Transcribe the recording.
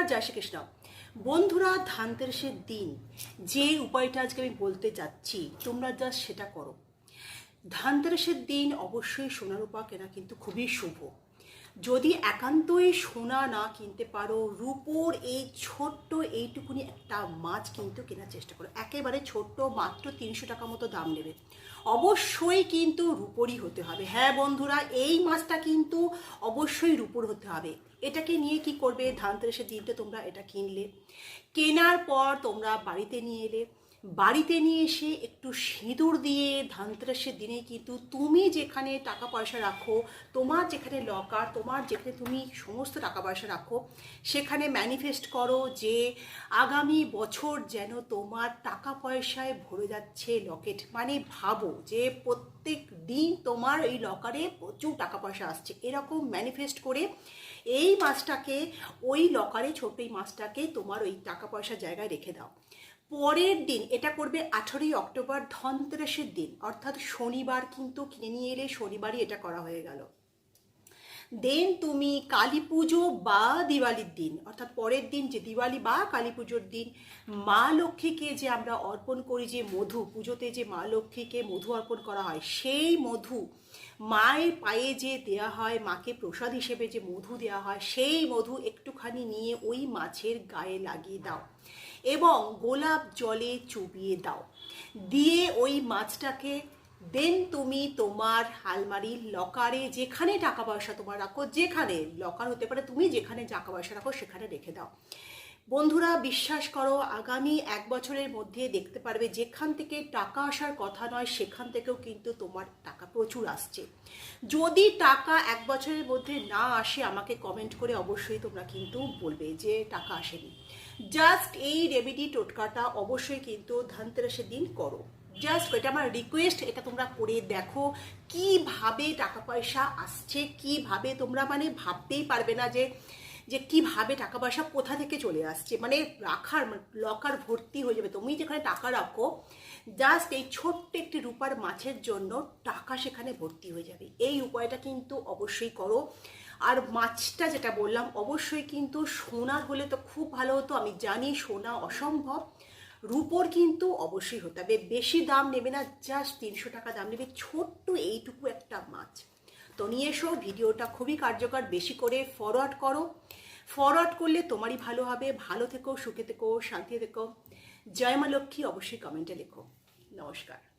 নমস্কার জয় শ্রীকৃষ্ণ বন্ধুরা, ধানতেরাসের দিন, যে উপায়টা আজকে আমি বলতে যাচ্ছি, তোমরা যা সেটা করো। ধানতেরাসের দিন অবশ্যই সোনার উপা কেনা কিন্তু খুবই শুভ। যদি একান্তই সোনা না কিনতে পারো, রূপোর এই ছোট্ট এইটুকুনি একটা মাছ কিন্তু কেনার চেষ্টা করো। একেবারে ছোট্ট, মাত্র তিনশো টাকা মতো দাম নেবে। অবশ্যই কিন্তু রূপোরই হতে হবে। হ্যাঁ বন্ধুরা, এই মাছটা কিন্তু অবশ্যই রূপোর হতে হবে। এটাকে নিয়ে কি করবে? ধানতেরাসের দিনটা তোমরা এটা কিনলে। কেনার পর তোমরা বাড়িতে নিয়ে এলে। বাড়িতে নিয়ে এসে একটু সিঁদুর দিয়ে ধানতেরাসের দিনে কিন্তু তুমি যেখানে টাকা পয়সা রাখো, তোমার যেখানে লকার তোমার যেখানে তুমি সমস্ত টাকা পয়সা রাখো, সেখানে ম্যানিফেস্ট করো যে আগামী বছর যেন তোমার টাকা পয়সায় ভরে যাচ্ছে লকেট মানে ভাবো যে প্রত্যেক দিন তোমার এই লকারে প্রচুর টাকা পয়সা আসছে। এরকম ম্যানিফেস্ট করে এই মাছটাকে ওই লকারে ছোট এই মাছটাকে তোমার ওই টাকা পয়সার জায়গায় রেখে দাও। পরের দিন, এটা করবে আঠেরোই অক্টোবর ধনতেরাসের দিন, অর্থাৎ শনিবার কিন্তু কিনে নিয়ে এলে শনিবারই এটা করা হয়ে গেল। দেন তুমি কালী পুজো বা দিওয়ালির দিন, অর্থাৎ পরের দিন যে দিওয়ালি বা কালী পুজোর দিন, মা লক্ষ্মীকে যে আমরা অর্পণ করি, যে মধু, পুজোতে যে মা লক্ষ্মীকে মধু অর্পণ করা হয়, সেই মধু মায়ের পায়ে যে দেয়া হয়, মাকে প্রসাদ হিসেবে যে মধু দেওয়া হয়, সেই মধু একটুখানি নিয়ে ওই মাছের গায়ে লাগিয়ে দাও এবং গোলাপ জলে চুবিয়ে দাও। দিয়ে ওই মাছটাকে দেন তুমি তোমার আলমারির লকারে যেখানে টাকা পয়সা তোমার রাখো, যেখানে লকার হতে পারে, তুমি যেখানে টাকা পয়সা রাখো, সেখানে রেখে দাও। বন্ধুরা, বিশ্বাস করো, আগামী এক বছরের মধ্যে দেখতে পারবে, যেখান থেকে টাকা আসার কথা নয়, সেখান থেকেও কিন্তু তোমার টাকা প্রচুর আসছে। যদি টাকা এক বছরের মধ্যে না আসে, আমাকে কমেন্ট করে অবশ্যই তোমরা কিন্তু বলবে যে টাকা আসেনি। জাস্ট এই রেমেডি টোটকাটা অবশ্যই কিন্তু ধনতেরাসের দিন করো। জাস্ট এটা আমার রিকোয়েস্ট এটা তোমরা করে দেখো। কীভাবে টাকা পয়সা আসছে, কীভাবে তোমরা মানে ভাবতেই পারবে না যে যে কীভাবে টাকা পয়সা কোথা থেকে চলে আসছে। মানে রাখার লকার ভর্তি হয়ে যাবে। তুমি যেখানে টাকা রাখো জাস্ট এই ছোট্ট একটি রূপার মাছের জন্য টাকা সেখানে ভর্তি হয়ে যাবে। এই উপায়টা কিন্তু অবশ্যই করো। আর মাছটা যেটা বললাম, অবশ্যই কিন্তু সোনার হলে তো খুব ভালো হতো। আমি জানি সোনা অসম্ভব। রূপোর কিন্তু অবশ্যই হতে হবে। বেশি দাম নেবে না জাস্ট তিনশো টাকা দাম নেবে। ছোট্ট এইটুকু একটা মাছ। তো নিয়ে এসো, ভিডিওটা খুবই কার্যকর। বেশি করে ফরওয়ার্ড করো। ফরওয়ার্ড করলে তোমারই ভালো হবে। ভালো থেকো, সুখে থেকো শান্তি থেকো। জয় লক্ষ্মী, অবশ্যই কমেন্টে লেখো। নমস্কার।